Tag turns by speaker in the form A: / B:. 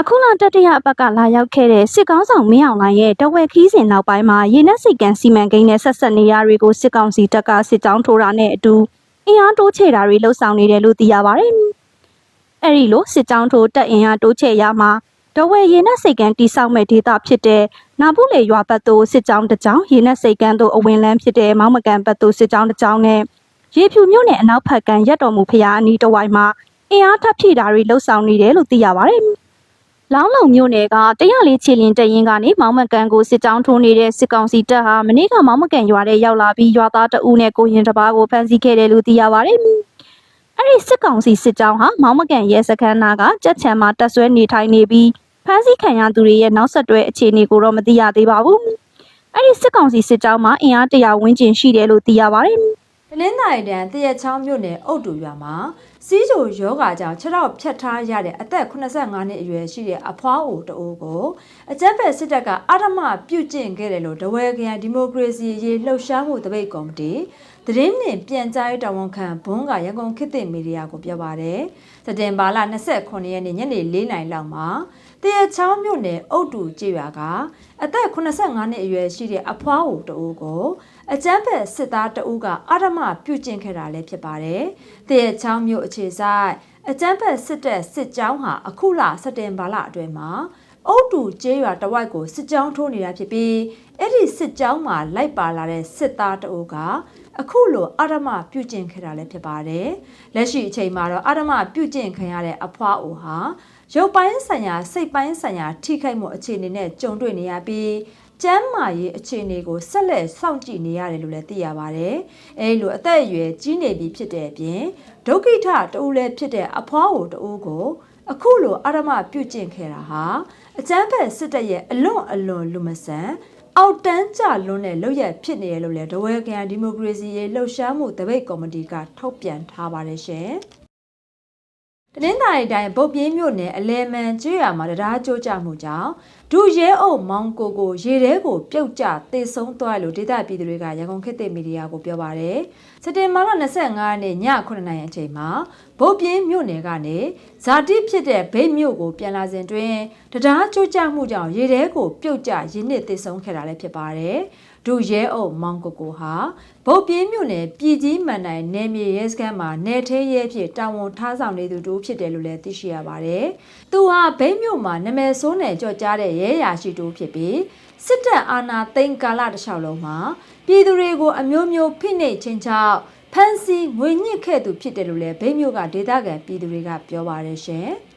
A: အခုလတတိယအပတ်ကလာရောက်ခဲ့တဲ့စစ်ကောင်းဆောင်မင်းအောင်လှိုင်ရဲ့တဝက်ခီးစဉ်နောက်ပိုင်းမှာရေနက်စိတ်ကန်စီမံကိန်းနဲ့ဆက်ဆက်နေရတွေကိုစစ်ကောင်စီတပ်ကစစ်ကြောင်းထိုးတာနဲ့အတူအင်အားတိုးချဲ့တာတွေလှုပ်ဆောင်နေတယ်လို့သိရပါတယ်။အဲဒီလိုစစ်ကြောင်းထိုးတပ်အင်အားတိုးချဲ့ရမှာတဝက်ရေနက်စိတ်ကန်တိစောက်မဲ့ဒေသဖြစ်တဲ့နာပုလေရွာဘက်သို့စစ်ကြောင်းတစ်ကြောင်းရေနက်စိတ်ကန်သို့အဝင်လန်းဖြစ်တဲ့မောင်းမကန်ဘက်သို့စစ်ကြောင်းတစ်ကြောင်းနဲ့ရေဖြူမြို့နယ်အနောက်ဘက်ကန်ရက်တော်မူဖျားအနီးတစ်ဝိုက်မှာအင်အားထပ်ဖြည့်တာတွေလှုပ်ဆောင်နေတယ်လို့သိရပါတယ်။ လောင်းလုံမြို့နယ်ကတရားလေးချီလင်းတရင်ကနေမောင်းမကန်ကိုစစ်ကြောင်းထိုးနေတဲ့စစ်ကောင်စီတပ်ဟာမနေ့ကမောင်းမကန်ရွာထဲရောက်လာပြီးရွာသားတအူးနဲ့ကိုရင်တစ်ပါးကိုဖမ်းဆီးခဲ့တယ်လို့သိရပါတယ်။အဲ့ဒီစစ်ကောင်စီစစ်ကြောင်းဟာမောင်းမကန်ရဲစခန်းနာကကြက်ချံမှာတက်ဆွဲနေထိုင်နေပြီးဖမ်းဆီးခံရသူတွေရဲ့နောက်ဆက်တွဲအခြေအနေကိုတော့မသိရသေးပါဘူး။အဲ့ဒီစစ်ကောင်စီစစ်ကြောင်းမှာအင်အားတရာဝန်းကျင်ရှိတယ်လို့သိရပါတယ်။
B: တနင်္သာရီတန်တရက်ချောင်းမြို့နယ်အုတ်တူရွာမှာ စီးချိုယောဂါကြောင့်ခြေထောက်ဖြတ်ထားရတဲ့အသက်85နှစ်အရွယ်ရှိတဲ့အဖွားအိုတအိုးကိုအကြမ်းဖက်စစ်တပ်ကအဓမ္မပြုတ်ကျင့်ခဲ့တယ်လို့ဒဝဲခရိုင်ဒီမိုကရေစီရေးလှုပ်ရှားမှုတပိတ်ကော်မတီသတင်းနှင့်ပြန်ကြားရေးတာဝန်ခံဘွန်းကရန်ကုန်ခေတ်သစ်မီဒီယာကိုပြောပါတယ်စက်တင်ဘာလ29ရက်နေ့ညနေ4နာရီလောက်မှာတရချောင်းမြို့နယ်အုတ်တူကျေးရွာကအသက်85နှစ်အရွယ်ရှိတဲ့အဖွားအိုတအိုးကိုအကျန်းဖက်စစ်သားတအုပ်ကအဓမ္မပြုကျင့်ခဲ့တာလည်းဖြစ်ပါတယ်။တရချောင်းမြို့အခြေဆိုင်အကျန်းဖက်စစ်တပ်စစ်ကြောင်းဟာအခုလစက်တင်ဘာလအတွင်းမှာအုတ်တူကျေးရွာတဝိုက်ကိုစစ်ကြောင်းထိုးနေတာဖြစ်ပြီးအဲ့ဒီစစ်ကြောင်းမှာလိုက်ပါလာတဲ့စစ်သားတအုပ်ကအခုလိုအာရမပြုကျင့်ခဲ့တာလည်းဖြစ်ပါတယ်။လက်ရှိအချိန်မှာတော့အာရမပြုကျင့်ခံရတဲ့အဖွားအိုဟာရုပ်ပိုင်းဆိုင်ရာစိတ်ပိုင်းဆိုင်ရာထိခိုက်မှုအခြေအနေနဲ့ကြုံတွေ့နေရပြီး ကျမ်းမာရေးအခြေအနေကိုဆက်လက်စောင့်ကြည့်နေရတယ်လို့လည်းသိရပါတယ်။အဲဒီလိုအသက်အရွယ်ကြီးနေပြီဖြစ်တဲ့အပြင်ဒုက္ခိထတူလည်းဖြစ်တဲ့အဖွားအိုတူကိုအခုလိုအာရမပြုတ်ကျင့်ခဲ့တာဟာအကျမ်းဖက်စစ်တပ်ရဲ့အလွန်အလွန်လူမဆန်အောက်တန်းကြလွန်းတဲ့လောက်ရဖြစ်နေရလို့လည်းဒဝဲကန်ဒီမိုကရေစီရေးလှုပ်ရှားမှုတပိတ်ကော်မတီကထုတ်ပြန်ထားပါတယ်ရှင်။ တနင်္သာရီတိုင်းပုတ်ပြင်းမြို့နယ်အလဲမန်ကျွော်မှာတရားကြိုးကြမှုကြောင့်ဒူရဲအုပ်မောင်ကိုကိုရေထဲကိုပြုတ်ကျသေဆုံးသွားလို့ဒေသပြည်သူတွေကရန်ကုန်ခေတ်သစ်မီဒီယာကိုပြောပါရယ်စက်တင်ဘာလ25ရက်နေ့ည9:00နာရီအချိန်မှာဗုတ်ပြင်းမြို့နယ်ကနေဇာတိဖြစ်တဲ့ဗိတ်မြို့ကိုပြန်လာစဉ်တွင်တရားကြိုးကြမှုကြောင့်ရေထဲကိုပြုတ်ကျရင်းနစ်သေဆုံးခဲ့တာလည်းဖြစ်ပါတယ်ဒူရဲအုပ်မောင်ကိုကိုဟာဗုတ်ပြင်းမြို့နယ်ပြည်ကြီးမန်နိုင်နယ်မြေရဲစခန်းမှာနယ်ထဲရဲဖြစ်တာဝန်ထားဆောင်နေသူတို့ဖြစ်တယ်လို့လည်းသိရှိရပါတယ်။သူဟာဗိတ်မြို့မှာနာမည်ဆိုးနယ်ကြော်ကြားတဲ့ရဲရာရှိတူဖြစ်ပြီးစစ်တပ်အာဏာသိမ်းကာလတစ်လျှောက်လုံးမှာပြည်သူတွေကိုအမျိုးမျိုးဖိနှိပ်ချင်းချောက်ဖမ်းဆီးငွေညှစ်ခဲ့သူဖြစ်တယ်လို့လည်းဗိတ်မြို့ကဒေသခံပြည်သူတွေကပြောပါတယ်ရှင်။